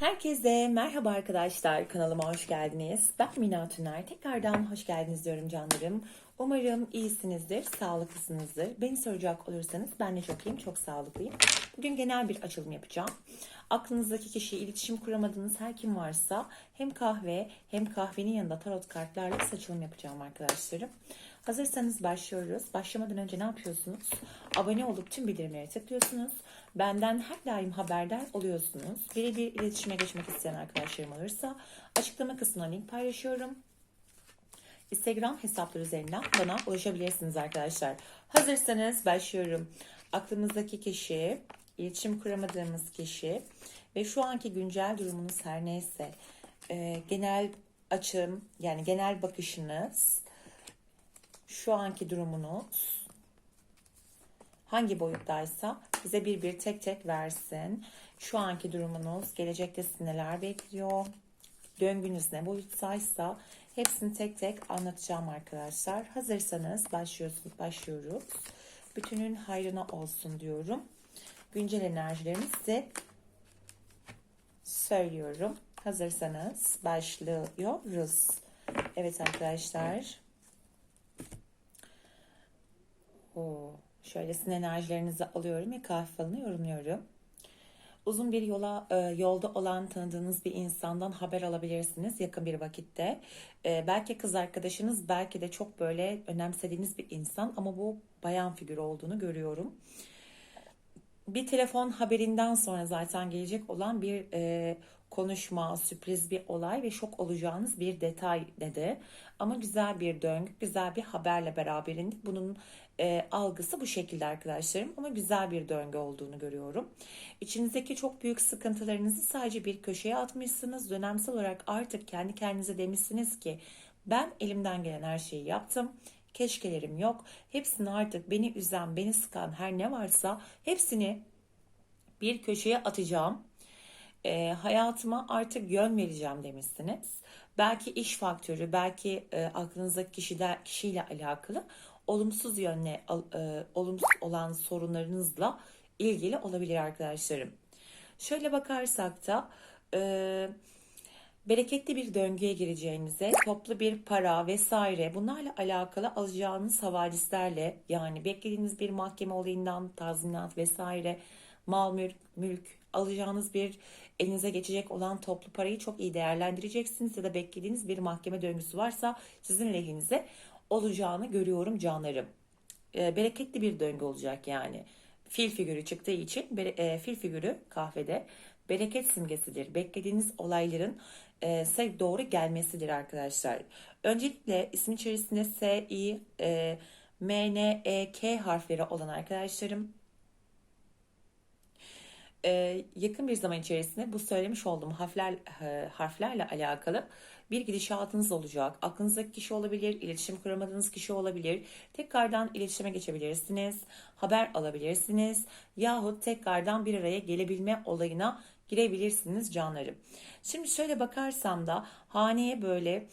Herkese merhaba arkadaşlar. Kanalıma hoş geldiniz. Ben Mina Tüner. Tekrardan hoş geldiniz diyorum canlarım. Umarım iyisinizdir, sağlıklısınızdır. Beni soracak olursanız ben de çok iyiyim, çok sağlıklıyım. Bugün genel bir açılım yapacağım. Aklınızdaki kişiye iletişim kuramadığınız her kim varsa hem kahve hem kahvenin yanında tarot kartlarla açılım yapacağım arkadaşlarım. Hazırsanız başlıyoruz. Başlamadan önce ne yapıyorsunuz? Abone olup tüm bildirimleri tıklıyorsunuz. Benden her daim haberdar oluyorsunuz. Birebir iletişime geçmek isteyen arkadaşlarım olursa açıklama kısmına link paylaşıyorum. Instagram hesapları üzerinden bana ulaşabilirsiniz arkadaşlar. Hazırsanız başlıyorum. Aklımızdaki kişi, iletişim kuramadığımız kişi ve şu anki güncel durumunuz her neyse e, genel açım yani genel bakışınız şu anki durumunuz hangi boyuttaysa bize bir bir tek tek versin. Şu anki durumunuz, gelecekte sizi neler bekliyor, döngünüz ne boyuttaysa hepsini tek tek anlatacağım arkadaşlar. Hazırsanız başlıyorsunuz, başlıyoruz. Bütünün hayrına olsun diyorum. Güncel enerjilerimi size söylüyorum. Hazırsanız başlıyoruz. Evet arkadaşlar. Şöyle sizin enerjilerinizi alıyorum ve kahve falını yorumluyorum. Uzun bir yola e, yolda olan tanıdığınız bir insandan haber alabilirsiniz yakın bir vakitte. E, belki kız arkadaşınız, belki de çok böyle önemsediğiniz bir insan ama bu bayan figürü olduğunu görüyorum. Bir telefon haberinden sonra zaten gelecek olan bir e, konuşma, sürpriz bir olay ve şok olacağınız bir detay dedi. Ama güzel bir döngü, güzel bir haberle beraberinde bunun e, algısı bu şekilde arkadaşlarım. Ama güzel bir döngü olduğunu görüyorum. İçinizdeki çok büyük sıkıntılarınızı sadece bir köşeye atmışsınız. Dönemsel olarak artık kendi kendinize demişsiniz ki ben elimden gelen her şeyi yaptım. Keşkelerim yok. Hepsini artık beni üzen, beni sıkan her ne varsa hepsini bir köşeye atacağım e, hayatıma artık yön vereceğim demişsiniz. Belki iş faktörü, belki e, aklınızdaki kişide, kişiyle alakalı olumsuz yönle, e, olumsuz olan sorunlarınızla ilgili olabilir arkadaşlarım. Şöyle bakarsak da e, bereketli bir döngüye gireceğinize, toplu bir para vesaire bunlarla alakalı alacağınız havalislerle yani beklediğiniz bir mahkeme olayından tazminat vesaire mal mülk, mülk alacağınız bir elinize geçecek olan toplu parayı çok iyi değerlendireceksiniz ya da beklediğiniz bir mahkeme döngüsü varsa sizin lehinize olacağını görüyorum canlarım. E, bereketli bir döngü olacak yani. Fil figürü çıktığı için e, fil figürü kahvede bereket simgesidir. Beklediğiniz olayların e, size doğru gelmesidir arkadaşlar. Öncelikle ismin içerisinde S, I, e, M, N, E, K harfleri olan arkadaşlarım e, yakın bir zaman içerisinde bu söylemiş olduğum harfler e, harflerle alakalı bir gidişatınız olacak. Aklınızdaki kişi olabilir, iletişim kuramadığınız kişi olabilir. Tekrardan iletişime geçebilirsiniz, haber alabilirsiniz yahut tekrardan bir araya gelebilme olayına girebilirsiniz canlarım. Şimdi şöyle bakarsam da haneye böyle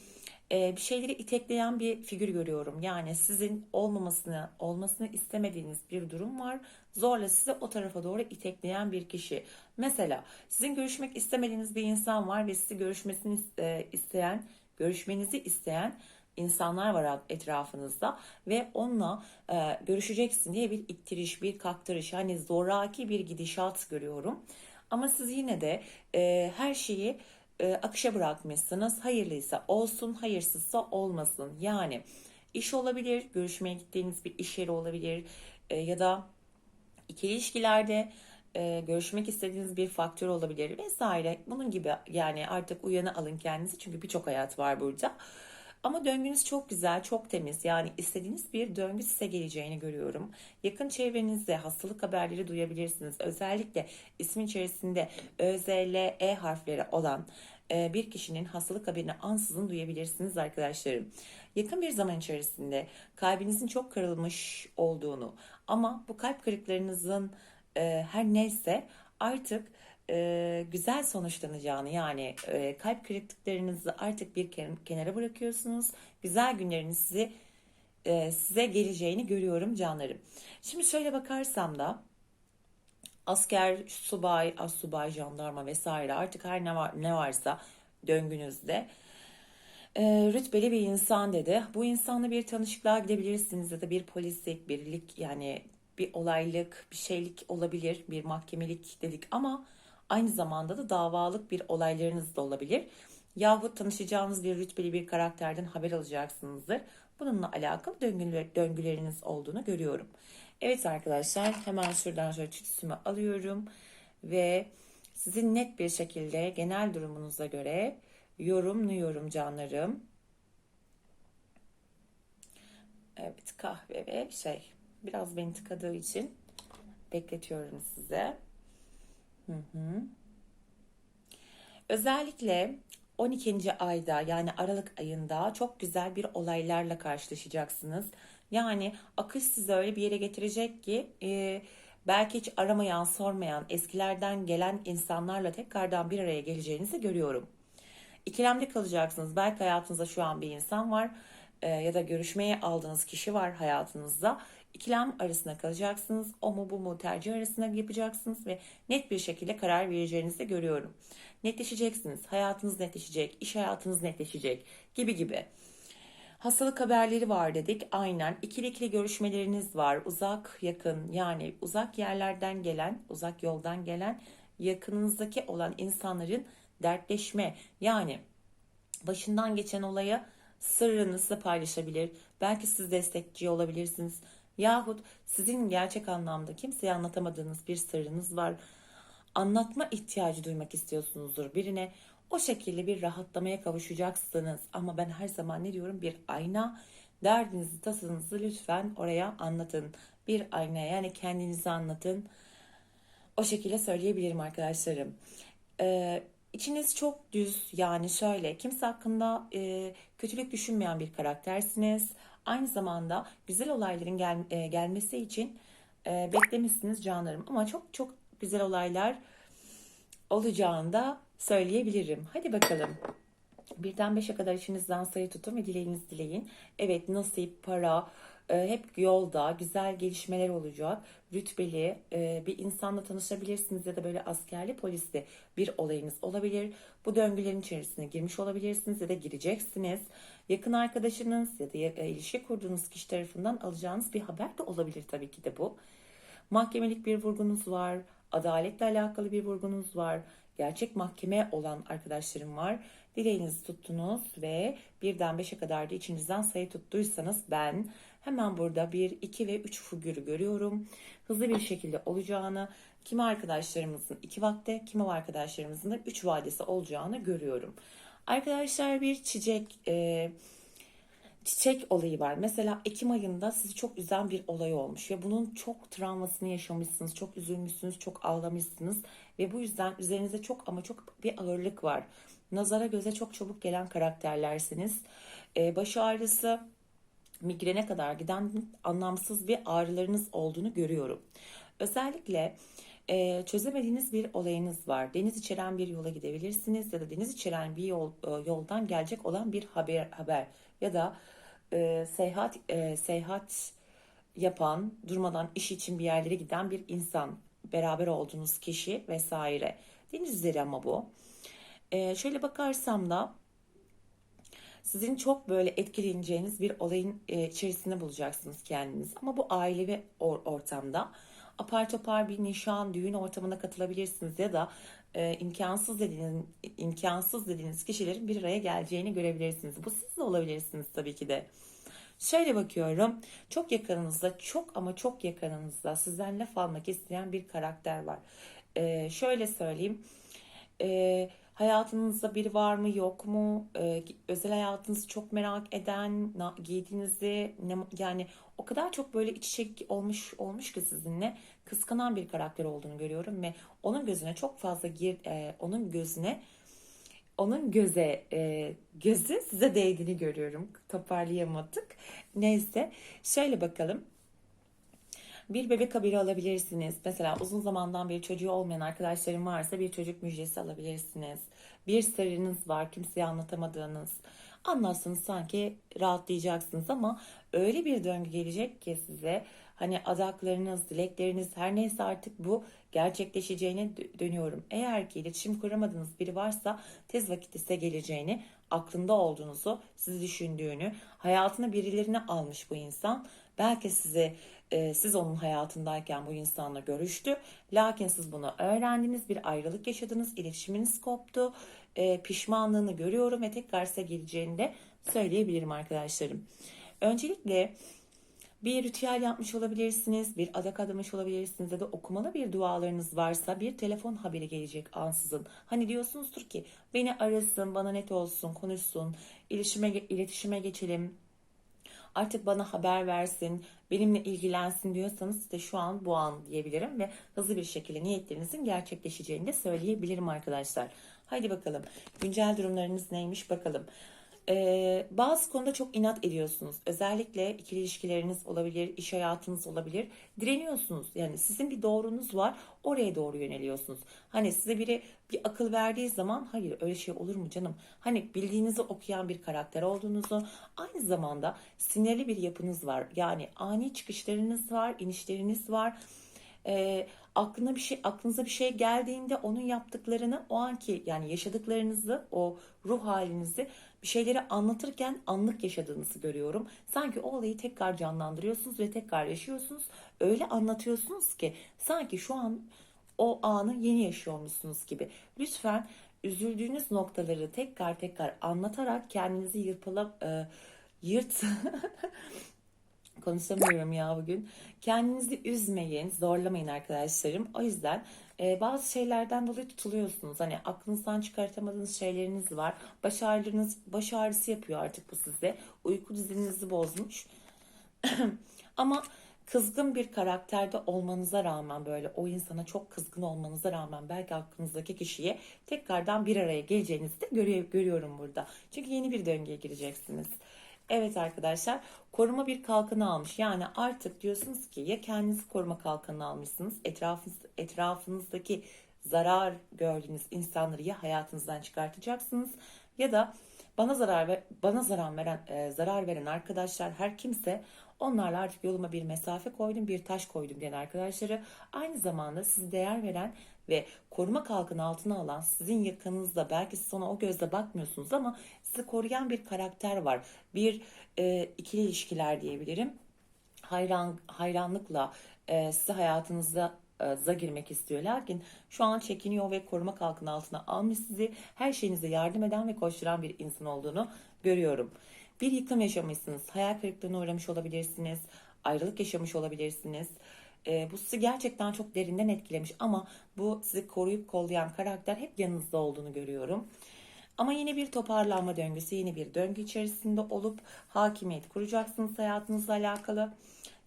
e, bir şeyleri itekleyen bir figür görüyorum. Yani sizin olmamasını, olmasını istemediğiniz bir durum var. Zorla sizi o tarafa doğru itekleyen bir kişi. Mesela sizin görüşmek istemediğiniz bir insan var ve sizi görüşmesini e, isteyen, görüşmenizi isteyen insanlar var etrafınızda ve onunla e, görüşeceksin diye bir ittiriş, bir kaktırış, hani zoraki bir gidişat görüyorum. Ama siz yine de e, her şeyi e, akışa bırakmışsınız. Hayırlıysa olsun, hayırsızsa olmasın. Yani iş olabilir, görüşmeye gittiğiniz bir iş yeri olabilir e, ya da ikili ilişkilerde e, görüşmek istediğiniz bir faktör olabilir vesaire. Bunun gibi yani artık uyanı alın kendinizi çünkü birçok hayat var burada. Ama döngünüz çok güzel, çok temiz. Yani istediğiniz bir döngü size geleceğini görüyorum. Yakın çevrenizde hastalık haberleri duyabilirsiniz. Özellikle ismin içerisinde Ö, Z, L, E harfleri olan e, bir kişinin hastalık haberini ansızın duyabilirsiniz arkadaşlarım. Yakın bir zaman içerisinde kalbinizin çok kırılmış olduğunu ama bu kalp kırıklarınızın e, her neyse artık e, güzel sonuçlanacağını yani e, kalp kırıklıklarınızı artık bir kenara bırakıyorsunuz. Güzel günleriniz sizi e, size geleceğini görüyorum canlarım. Şimdi şöyle bakarsam da asker, subay, assubay, jandarma vesaire artık her ne var ne varsa döngünüzde e, rütbeli bir insan dedi. Bu insanla bir tanışıklığa gidebilirsiniz ya da bir polislik, birlik yani bir olaylık, bir şeylik olabilir, bir mahkemelik dedik ama aynı zamanda da davalık bir olaylarınız da olabilir. Yahut tanışacağınız bir rütbeli bir karakterden haber alacaksınızdır. Bununla alakalı döngüler, döngüleriniz olduğunu görüyorum. Evet arkadaşlar hemen şuradan şöyle tütsümü alıyorum ve sizin net bir şekilde genel durumunuza göre yorumluyorum canlarım. Evet kahve ve şey biraz beni tıkadığı için bekletiyorum size. Hı hı. Özellikle 12. ayda yani Aralık ayında çok güzel bir olaylarla karşılaşacaksınız. Yani akış sizi öyle bir yere getirecek ki e, belki hiç aramayan, sormayan, eskilerden gelen insanlarla tekrardan bir araya geleceğinizi görüyorum. İkilemde kalacaksınız. Belki hayatınızda şu an bir insan var e, ya da görüşmeye aldığınız kişi var hayatınızda. İkilem arasında kalacaksınız. O mu bu mu tercih arasında yapacaksınız ve net bir şekilde karar vereceğinizi görüyorum. Netleşeceksiniz. Hayatınız netleşecek, iş hayatınız netleşecek gibi gibi. Hastalık haberleri var dedik. Aynen. İkili ikili görüşmeleriniz var. Uzak, yakın yani uzak yerlerden gelen, uzak yoldan gelen yakınınızdaki olan insanların dertleşme yani başından geçen olaya sırrınızı paylaşabilir. Belki siz destekçi olabilirsiniz. Yahut sizin gerçek anlamda kimseye anlatamadığınız bir sırrınız var. Anlatma ihtiyacı duymak istiyorsunuzdur birine. O şekilde bir rahatlamaya kavuşacaksınız. Ama ben her zaman ne diyorum? Bir ayna. Derdinizi, tasanızı lütfen oraya anlatın. Bir ayna yani kendinizi anlatın. O şekilde söyleyebilirim arkadaşlarım. Ee, içiniz çok düz yani şöyle kimse hakkında e, kötülük düşünmeyen bir karaktersiniz. Aynı zamanda güzel olayların gel, e, gelmesi için e, beklemişsiniz canlarım. Ama çok çok güzel olaylar olacağını da söyleyebilirim. Hadi bakalım. Birden beşe kadar içinizden sayı tutun ve dileğiniz dileyin. Evet nasip, para, e, hep yolda güzel gelişmeler olacak. Rütbeli e, bir insanla tanışabilirsiniz ya da böyle askerli polisli bir olayınız olabilir. Bu döngülerin içerisine girmiş olabilirsiniz ya da gireceksiniz. Yakın arkadaşınız ya da e, ilişki kurduğunuz kişi tarafından alacağınız bir haber de olabilir tabii ki de bu. Mahkemelik bir vurgunuz var. Adaletle alakalı bir vurgunuz var. Gerçek mahkeme olan arkadaşlarım var. Dileğinizi tuttunuz ve birden beşe kadar da içinizden sayı tuttuysanız ben hemen burada bir, iki ve üç figürü görüyorum. Hızlı bir şekilde olacağını, kimi arkadaşlarımızın iki vakte, kimi arkadaşlarımızın da üç vadesi olacağını görüyorum. Arkadaşlar bir çiçek... E, çiçek olayı var. Mesela Ekim ayında sizi çok üzen bir olay olmuş ve bunun çok travmasını yaşamışsınız, çok üzülmüşsünüz, çok ağlamışsınız ve bu yüzden üzerinize çok ama çok bir ağırlık var. Nazara göze çok çabuk gelen karakterlersiniz. Ee, baş ağrısı, migrene kadar giden anlamsız bir ağrılarınız olduğunu görüyorum. Özellikle e, çözemediğiniz bir olayınız var. Deniz içeren bir yola gidebilirsiniz ya da deniz içeren bir yol, e, yoldan gelecek olan bir haber haber ya da e, seyahat e, seyahat yapan, durmadan iş için bir yerlere giden bir insan, beraber olduğunuz kişi vesaire. Deniz ama bu. E, şöyle bakarsam da sizin çok böyle etkileneceğiniz bir olayın e, içerisinde bulacaksınız kendiniz. Ama bu ailevi or ortamda apar topar bir nişan, düğün ortamına katılabilirsiniz ya da e, imkansız dediğiniz imkansız dediğiniz kişilerin bir araya geleceğini görebilirsiniz. Bu siz de olabilirsiniz tabii ki de. Şöyle bakıyorum. Çok yakınınızda, çok ama çok yakınınızda sizden laf almak isteyen bir karakter var. E, şöyle söyleyeyim. Eee Hayatınızda biri var mı yok mu? Ee, özel hayatınızı çok merak eden, giydiğinizi ne, yani o kadar çok böyle iç içe olmuş olmuş ki sizinle kıskanan bir karakter olduğunu görüyorum ve onun gözüne çok fazla gir, e, onun gözüne onun göze e, gözü size değdiğini görüyorum. Toparlayamadık. Neyse şöyle bakalım. Bir bebek haberi alabilirsiniz. Mesela uzun zamandan beri çocuğu olmayan arkadaşlarım varsa bir çocuk müjdesi alabilirsiniz. Bir sırrınız var kimseye anlatamadığınız. Anlatsanız sanki rahatlayacaksınız ama öyle bir döngü gelecek ki size hani adaklarınız, dilekleriniz her neyse artık bu gerçekleşeceğine dö- dönüyorum. Eğer ki iletişim kuramadığınız biri varsa tez vakitte size geleceğini, aklında olduğunuzu, sizi düşündüğünü, hayatına birilerini almış bu insan. Belki sizi e, siz onun hayatındayken bu insanla görüştü. Lakin siz bunu öğrendiniz, bir ayrılık yaşadınız, iletişiminiz koptu. E, pişmanlığını görüyorum ve tekrar size geleceğini de söyleyebilirim arkadaşlarım. Öncelikle bir ritüel yapmış olabilirsiniz, bir adak adamış olabilirsiniz ya da okumalı bir dualarınız varsa bir telefon haberi gelecek ansızın. Hani diyorsunuzdur ki beni arasın, bana net olsun, konuşsun, iletişime, iletişime geçelim, artık bana haber versin, benimle ilgilensin diyorsanız işte şu an bu an diyebilirim ve hızlı bir şekilde niyetlerinizin gerçekleşeceğini de söyleyebilirim arkadaşlar. Haydi bakalım güncel durumlarınız neymiş bakalım. Ee, bazı konuda çok inat ediyorsunuz. Özellikle ikili ilişkileriniz olabilir, iş hayatınız olabilir. Direniyorsunuz. Yani sizin bir doğrunuz var. Oraya doğru yöneliyorsunuz. Hani size biri bir akıl verdiği zaman hayır öyle şey olur mu canım? Hani bildiğinizi okuyan bir karakter olduğunuzu, aynı zamanda sinirli bir yapınız var. Yani ani çıkışlarınız var, inişleriniz var e, aklına bir şey aklınıza bir şey geldiğinde onun yaptıklarını o anki yani yaşadıklarınızı o ruh halinizi bir şeyleri anlatırken anlık yaşadığınızı görüyorum. Sanki o olayı tekrar canlandırıyorsunuz ve tekrar yaşıyorsunuz. Öyle anlatıyorsunuz ki sanki şu an o anı yeni yaşıyormuşsunuz gibi. Lütfen üzüldüğünüz noktaları tekrar tekrar anlatarak kendinizi yırpalap e, yırt Konuşamıyorum ya bugün. Kendinizi üzmeyin, zorlamayın arkadaşlarım. O yüzden e, bazı şeylerden dolayı tutuluyorsunuz. Hani aklınızdan çıkartamadığınız şeyleriniz var. Baş ağrılarınız, baş ağrısı yapıyor artık bu size. Uyku düzeninizi bozmuş. Ama kızgın bir karakterde olmanıza rağmen böyle o insana çok kızgın olmanıza rağmen belki aklınızdaki kişiye tekrardan bir araya geleceğinizi de görüyor, görüyorum burada. Çünkü yeni bir döngüye gireceksiniz. Evet arkadaşlar koruma bir kalkanı almış. Yani artık diyorsunuz ki ya kendinizi koruma kalkanı almışsınız etrafınız, etrafınızdaki zarar gördüğünüz insanları ya hayatınızdan çıkartacaksınız ya da bana zarar ve bana zarar veren e, zarar veren arkadaşlar her kimse onlarla artık yoluma bir mesafe koydum bir taş koydum diyen arkadaşları aynı zamanda sizi değer veren ve koruma kalkanı altına alan sizin yakınınızda belki siz ona o gözle bakmıyorsunuz ama sizi koruyan bir karakter var. Bir e, ikili ilişkiler diyebilirim. Hayran hayranlıkla e, sizi hayatınıza e, za girmek istiyor. Lakin şu an çekiniyor ve koruma kalkanı altına almış sizi her şeyinize yardım eden ve koşturan bir insan olduğunu görüyorum. Bir yıkım yaşamışsınız. Hayal kırıklığına uğramış olabilirsiniz. Ayrılık yaşamış olabilirsiniz. E, bu sizi gerçekten çok derinden etkilemiş ama bu sizi koruyup kollayan karakter hep yanınızda olduğunu görüyorum. Ama yine bir toparlanma döngüsü, yeni bir döngü içerisinde olup hakimiyet kuracaksınız hayatınızla alakalı.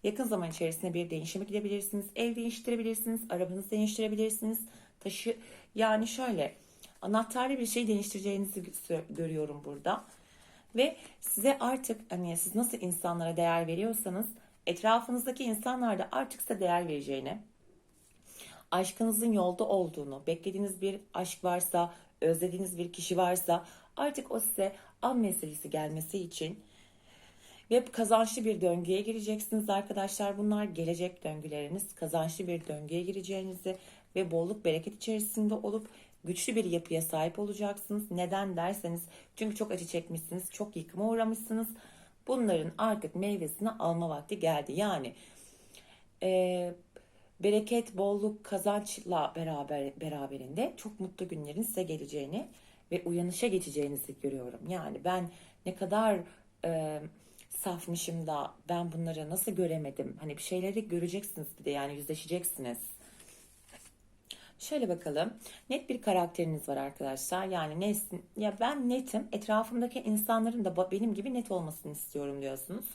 Yakın zaman içerisinde bir değişime gidebilirsiniz. Ev değiştirebilirsiniz, arabanızı değiştirebilirsiniz. Taşı yani şöyle anahtarlı bir şey değiştireceğinizi görüyorum burada. Ve size artık hani siz nasıl insanlara değer veriyorsanız etrafınızdaki insanlar da artık size değer vereceğini, aşkınızın yolda olduğunu, beklediğiniz bir aşk varsa, özlediğiniz bir kişi varsa artık o size an meselesi gelmesi için ve kazançlı bir döngüye gireceksiniz arkadaşlar. Bunlar gelecek döngüleriniz. Kazançlı bir döngüye gireceğinizi ve bolluk bereket içerisinde olup güçlü bir yapıya sahip olacaksınız. Neden derseniz çünkü çok acı çekmişsiniz, çok yıkıma uğramışsınız. Bunların artık meyvesini alma vakti geldi. Yani e, bereket, bolluk, kazançla beraber beraberinde çok mutlu günlerin size geleceğini ve uyanışa geçeceğinizi görüyorum. Yani ben ne kadar e, safmışım da ben bunları nasıl göremedim? Hani bir şeyleri göreceksiniz bir de yani yüzleşeceksiniz. Şöyle bakalım. Net bir karakteriniz var arkadaşlar. Yani nesin? Ya ben netim. Etrafımdaki insanların da benim gibi net olmasını istiyorum diyorsunuz.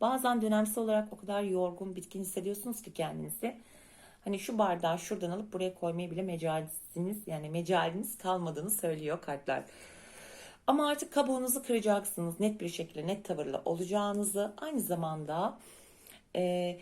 Bazen dönemsel olarak o kadar yorgun, bitkin hissediyorsunuz ki kendinizi. Hani şu bardağı şuradan alıp buraya koymaya bile mecalisiniz yani mecaliniz kalmadığını söylüyor kartlar. Ama artık kabuğunuzu kıracaksınız. Net bir şekilde net tavırla olacağınızı aynı zamanda e,